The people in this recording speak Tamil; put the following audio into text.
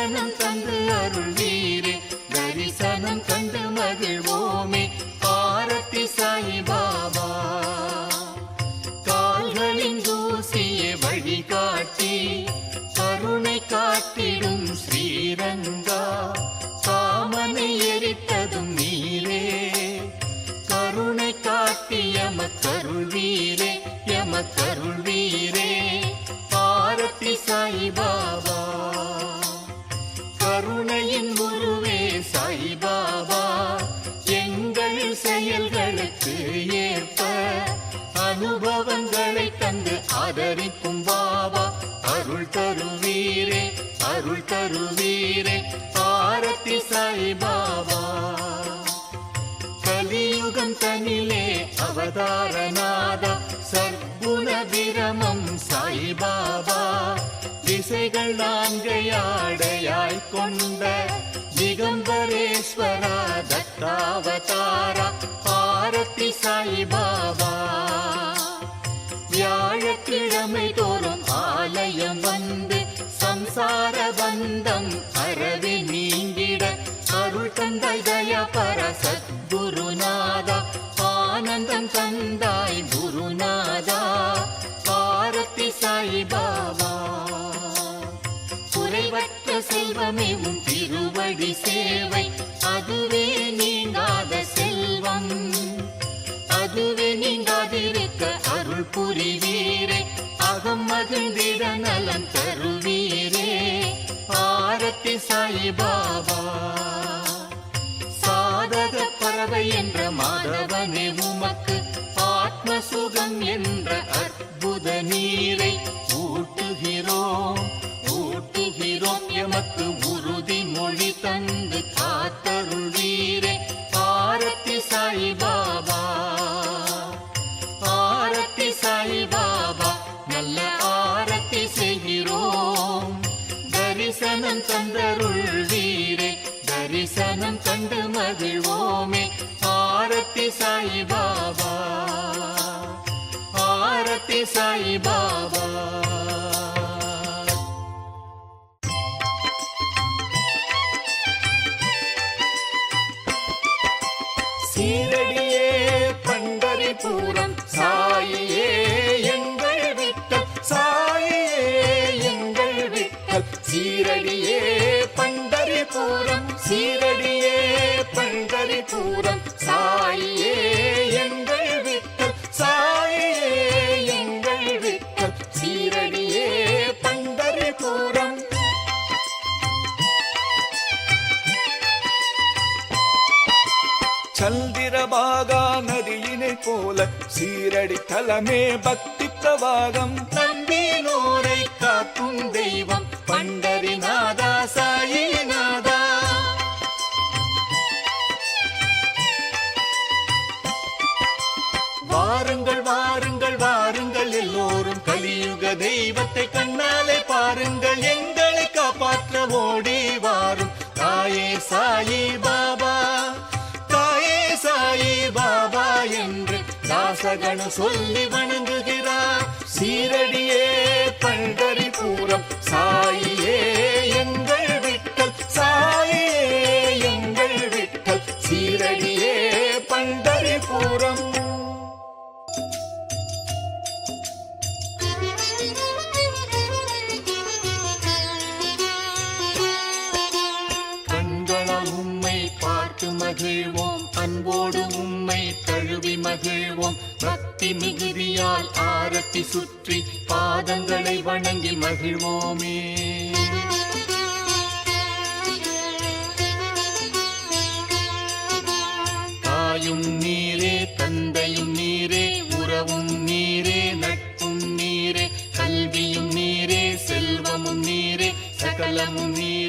தரிசனம் தந்து அருள் வீரே தரிசனம் தந்து மகிழ்வோமே. பாரதி சாய் பாபா கால்களின் தூசியை வழிகாட்டி. கருணை காட்டிடும் ஸ்ரீரங்க தருவீரே அருள் தருவீரே ஆரத்தி சாய்பாபா கலியுகம் தனிலே அவதாரநாத சர்க்குண விரமம் சாய்பாபா திசைகள் நான்கையாடையாய் கொண்ட திகம்பரேஸ்வரா தத்தாவதாரா ஆரத்தி சாய்பாபா வியாழக்கிழமை அருள் தந்தாய் தயா பர ஆனந்தம் தந்தாய் குருநாதா. பாரதி சாய்பாபா குறைவற்ற செல்வமே உன் திருவடி சேவை. அதுவே நீங்காத செல்வம். அதுவே நீங்காதிருக்க அருள் புரிவீரே. அகம் மகிழ்ந்திட நலம் தருவீரே. ஆரத்தி சாய் பாபா பறவை என்ற மாதவனே உமக்கு ஆத்ம சுகம் என்ற அற்புத நீரை ஊட்டுகிறோம். ஊட்டுகிறோம் எமக்கு உறுதி மொழி தந்து காத்தருள் காத்தருள்வீரே ஆரத்தி சாய்பாபா ஆரத்தி சாய்பாபா நல்ல ஆரத்தி செய்கிறோம். தரிசனம் தந்தருள் வீரே. தரிசனம் கண்டு மகிழ்வோமே. ஆரத்தி சாய் பாபா ஆரத்தி சாய் பாபா சீரடியே பண்டரி பூரம் சாயியே. சீரடியே பண்டரி பூரம் சாயே எங்கள் விட்டல் சாயே எங்கள் விட்டல் சீரடியே பண்டரி பூரம். சந்திரபாகா நதியினை போல சீரடி தலமே பக்தி பிரவாகம். நம்பினோரை காக்கும் வாருங்கள் வாருங்கள் வாருங்கள் எல்லோரும் கலியுக தெய்வத்தை கண்ணாலே பாருங்கள் எங்களை காப்பாற்ற ஓடி வாரும். தாயே சாயி பாபா. தாயே சாயி பாபா என்று தாசகனு சொல்லி வணங்குகிறார். சீரடி உம்மை தழுவி மகிழ்வோம். பக்தி மிகுதியால் ஆரத்தி சுற்றி பாதங்களை வணங்கி மகிழ்வோமே. தாயும் நீரே தந்தையும் நீரே உறவும் நீரே நட்பும் நீரே கல்வியும் நீரே செல்வமும் நீரே சகலமும் நீரே.